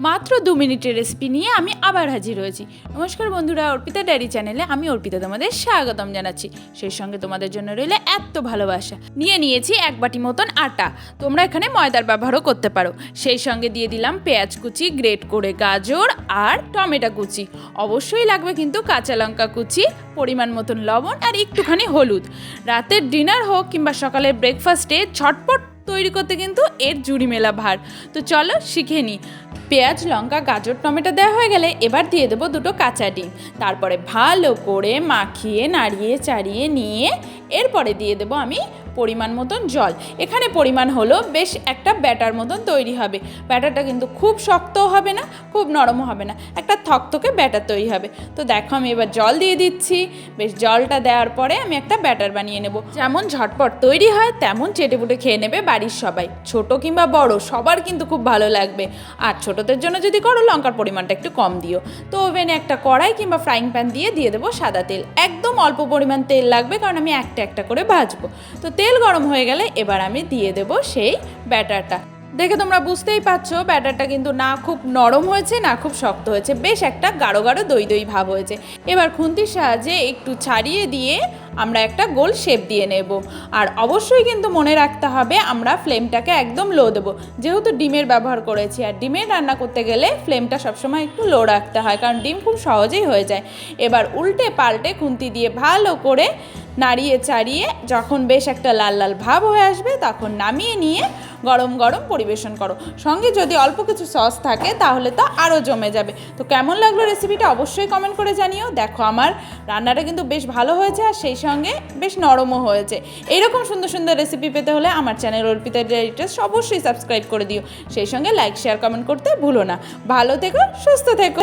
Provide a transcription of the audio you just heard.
মাত্র দু মিনিটের রেসিপি নিয়ে আমি আবার হাজির হয়েছি। নমস্কার বন্ধুরা, অর্পিতা ডায়েরি চ্যানেলে আমি অর্পিতা তোমাদের স্বাগতম জানাচ্ছি। সেই সঙ্গে তোমাদের জন্য রইলে এত ভালোবাসা। নিয়ে নিয়েছি এক বাটি মতন আটা। তোমরা এখানে ময়দার ব্যবহারও করতে পারো। সেই সঙ্গে দিয়ে দিলাম পেঁয়াজ কুচি, গ্রেট করে গাজর আর টমেটো কুচি। অবশ্যই লাগবে কিন্তু কাঁচা লঙ্কা কুচি, পরিমাণ মতন লবণ আর একটুখানি হলুদ। রাতের ডিনার হোক কিংবা সকালের ব্রেকফাস্টে ঝটপট তৈরি করতে কিন্তু এর জুড়ি মেলা ভার। তো চলো শিখে নিই পেঁয়াজ, লঙ্কা, গাজর, টমেটো দেওয়া হয়ে গেলে এবার দিয়ে দেবো দুটো কাঁচা ডিম। তারপরে ভালো করে মাখিয়ে, নাড়িয়ে, চাড়িয়ে নিয়ে এরপরে দিয়ে দেবো আমি পরিমাণ মতন জল। এখানে পরিমাণ হলো বেশ একটা ব্যাটার মতন তৈরি হবে। ব্যাটারটা কিন্তু খুব শক্তও হবে না, খুব নরমও হবে না। একটা থকথকে ব্যাটার তৈরি হবে। তো দেখো আমি এবার জল দিয়ে দিচ্ছি। বেশ জলটা দেওয়ার পরে আমি একটা ব্যাটার বানিয়ে নেব। যেমন ঝটপট তৈরি হয়, তেমন চেটেপুটে খেয়ে নেবে বাড়ির সবাই। ছোট কিংবা বড়, সবার কিন্তু খুব ভালো লাগবে। আর ছোটদের জন্য যদি করো, লঙ্কার পরিমাণটা একটু কম দিও। তো ওভেনে একটা কড়াই কিংবা ফ্রাইং প্যান দিয়ে দিয়ে দেবো সাদা তেল। একদম অল্প পরিমাণ তেল লাগবে, কারণ আমি একটা একটা করে ভাজবো। তো তেল গরম হয়ে গেলে এবার আমি দিয়ে দেবো সেই ব্যাটারটা। দেখে তোমরা বুঝতেই পারছ, ব্যাটারটা কিন্তু না খুব নরম হয়েছে, না খুব শক্ত হয়েছে, বেশ একটা গাঢ় গাঢ় দই দই ভাব হয়েছে। এবার খুন্তির সাহায্যে একটু ছাড়িয়ে দিয়ে আমরা একটা গোল শেপ দিয়ে নেব। আর অবশ্যই কিন্তু মনে রাখতে হবে, আমরা ফ্লেমটাকে একদম লো দেবো। যেহেতু ডিমের ব্যবহার করেছি, আর ডিমের রান্না করতে গেলে ফ্লেমটা সবসময় একটু লো রাখতে হয়, কারণ ডিম খুব সহজেই হয়ে যায়। এবার উল্টে পাল্টে খুন্তি দিয়ে ভালো করে নাড়িয়ে চাড়িয়ে যখন বেশ একটা লাল লাল ভাব হয়ে আসবে, তখন নামিয়ে নিয়ে গরম গরম পরিবেশন করো। সঙ্গে যদি অল্প কিছু সস থাকে, তাহলে তো আরও জমে যাবে। তো কেমন লাগল রেসিপিটা অবশ্যই কমেন্ট করে জানিও। দেখো, আমার রান্নাটা কিন্তু বেশ ভালো হয়েছে আর সেই সঙ্গে বেশ নরমও হয়েছে। এইরকম সুন্দর সুন্দর রেসিপি পেতে হলে আমার চ্যানেল অর্পিতা ডাইটাস অবশ্যই সাবস্ক্রাইব করে দিও। সেই সঙ্গে লাইক শেয়ার কমেন্ট করতে ভুলো না। ভালো থেকো, সুস্থ থেকো।